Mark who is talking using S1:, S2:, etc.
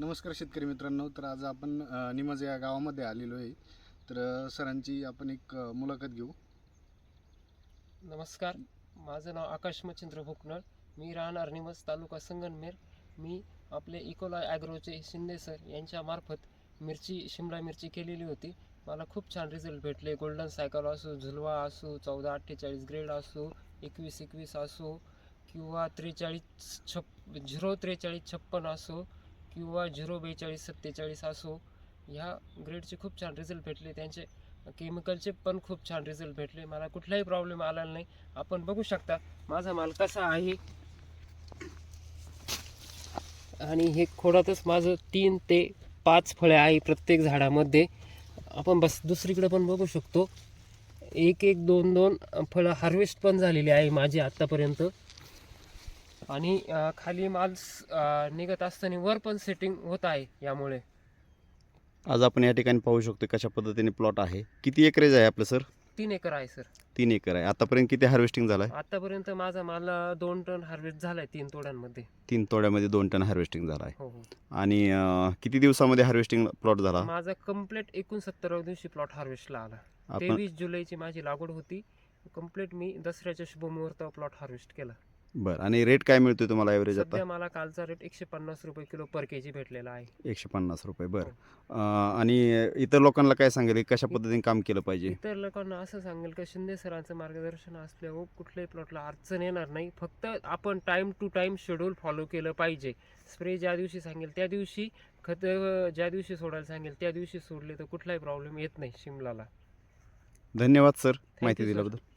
S1: नमस्कार शेतकरी मित्रांनो. तर आज आपण निमज या गावामध्ये आलेलो आहे. तर सरांची आपण एक मुलाखत घेऊ.
S2: नमस्कार. माझं नाव आकाश मच्छिंद्र भुकनळ. मी राहणार निमस तालुका संगनमेर. मी आपले इकोला ॲग्रोचे शिंदे सर यांच्या मार्फत मिरची शिमला मिरची केलेली होती. मला खूप छान रिझल्ट भेटले. गोल्डन सायकल असो झुलवा असो चौदा अठ्ठेचाळीस ग्रेड असो एकवीस एकवीस असो किंवा त्रेचाळीस छप झिरो त्रेचाळीस छप्पन असो किंवा झिरो बेचाळीस सत्तेचाळीस असो ह्या ग्रेडचे खूप छान रिझल्ट भेटले. त्यांचे केमिकलचे पण खूप छान रिझल्ट भेटले. मला कुठलाही प्रॉब्लेम आला नाही. आपण बघू शकता माझा माल कसा आहे. आणि हे खोडातच माझं तीन ते पाच फळे आहे प्रत्येक झाडामध्ये. आपण बस दुसरीकडे पण बघू शकतो. एक एक दोन दोन फळं हार्वेस्ट पण झालेली आहे माझी आत्तापर्यंत आणि खाली माल निघत असताना वर पण सेटिंग होत आहे यामुळे.
S3: आज आपण या ठिकाणी पाहू शकतो कशा पद्धतीने प्लॉट आहे. किती एकरेज आहे आपलं सर
S2: तीन एकर आहे सर
S3: तीन एकर आहे. आतापर्यंत किती हार्वेस्टिंग झालं आहे
S2: आतापर्यंत माझा माल दोन टन हार्वेस्ट झालाय तीन तोड्यांमध्ये.
S3: तीन तोड्यामध्ये दोन टन हार्वेस्टिंग झालं आहे
S2: हो हो.
S3: आणि अं, किती दिवसामध्ये हार्वेस्टिंग प्लॉट झाला?
S2: माझा कंप्लीट एकोणसत्तराव्या दिवशी प्लॉट हार्वेस्टला आला.
S3: आपण
S2: तेवीस जुलैची माझी लागवड होती. कंप्लीट मी दसऱ्याच्या शुभमुहूर्तावर प्लॉट हार्वेस्ट केला.
S3: बरं. आणि रेट काय मिळतोय तुम्हाला ॲव्हरेज आता?
S2: सध्या मला कालचा रेट एकशे पन्नास रुपये किलो पर के जी भेटलेला आहे.
S3: एकशे पन्नास रुपये बरं.
S2: हो.
S3: अं, आणि इतर लोकांना काय सांगेल? की कशा पद्धतीने काम केलं पाहिजे?
S2: इतर लोकांना असं सांगेल की शिंदे सरांचं मार्गदर्शन असल्यावर कुठल्याही प्लॉटला अडचण येणार नाही. फक्त आपण time to time schedule follow केलं पाहिजे. स्प्रे ज्या दिवशी सांगेल त्या दिवशी खत ज्या दिवशी सोडायला सांगेल त्या दिवशी सोडले तर कुठलाही प्रॉब्लेम येत नाही शिमलाला.
S3: धन्यवाद सर माहिती
S2: sir.
S3: दिल्याबद्दल.